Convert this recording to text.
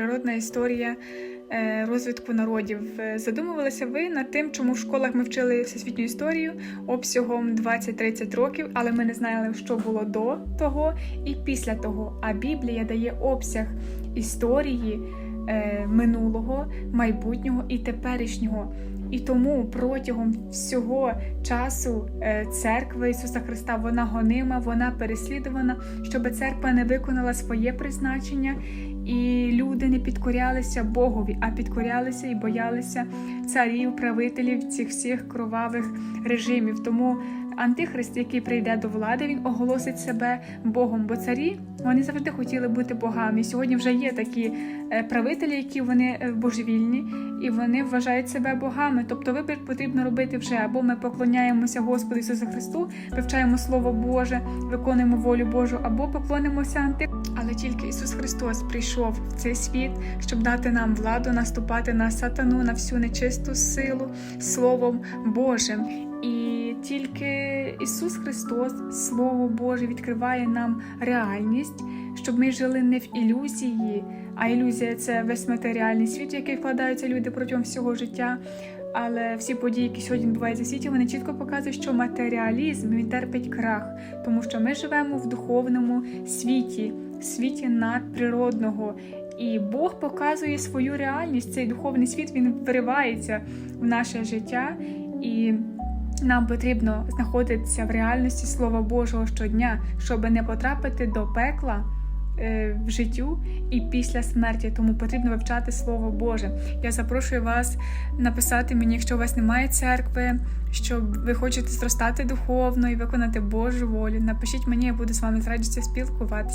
природна історія е, розвитку народів. Е, Задумувалися ви над тим, чому в школах ми вчили всесвітню історію обсягом 20-30 років, але ми не знали, що було до того і після того. А Біблія дає обсяг історії е, минулого, майбутнього і теперішнього. І тому протягом всього часу церкви Ісуса Христа вона гонима, вона переслідувана, щоб церква не виконала своє призначення, і люди не підкорялися Богові, а підкорялися і боялися царів, правителів цих всіх кровавих режимів. Тому антихрист, який прийде до влади, він оголосить себе Богом, бо царі вони завжди хотіли бути богами. Сьогодні вже є такі е, правителі, які вони е, божевільні, і вони вважають себе богами. Тобто вибір потрібно робити вже або ми поклоняємося Господу Ісусу Христу, вивчаємо Слово Боже, виконуємо волю Божу, або поклонимося анти. Але тільки Ісус Христос прийшов в цей світ, щоб дати нам владу наступати на сатану, на всю нечисту силу Словом Божим. І тільки Ісус Христос, Слово Боже, відкриває нам реальність, щоб ми жили не в ілюзії, а ілюзія це весь матеріальний світ, в який вкладаються люди протягом всього життя. Але всі події, які сьогодні відбуваються в світі, вони чітко показують, що матеріалізм він терпить крах, тому що ми живемо в духовному світі, світі надприродного. І Бог показує свою реальність. Цей духовний світ він виривається в наше життя, і нам потрібно знаходитися в реальності Слова Божого щодня, щоб не потрапити до пекла е, в життю і після смерті. Тому потрібно вивчати Слово Боже. Я запрошую вас написати мені, якщо у вас немає церкви, що ви хочете зростати духовно і виконати Божу волю. Напишіть мені, я буду з вами з радістю спілкуватися.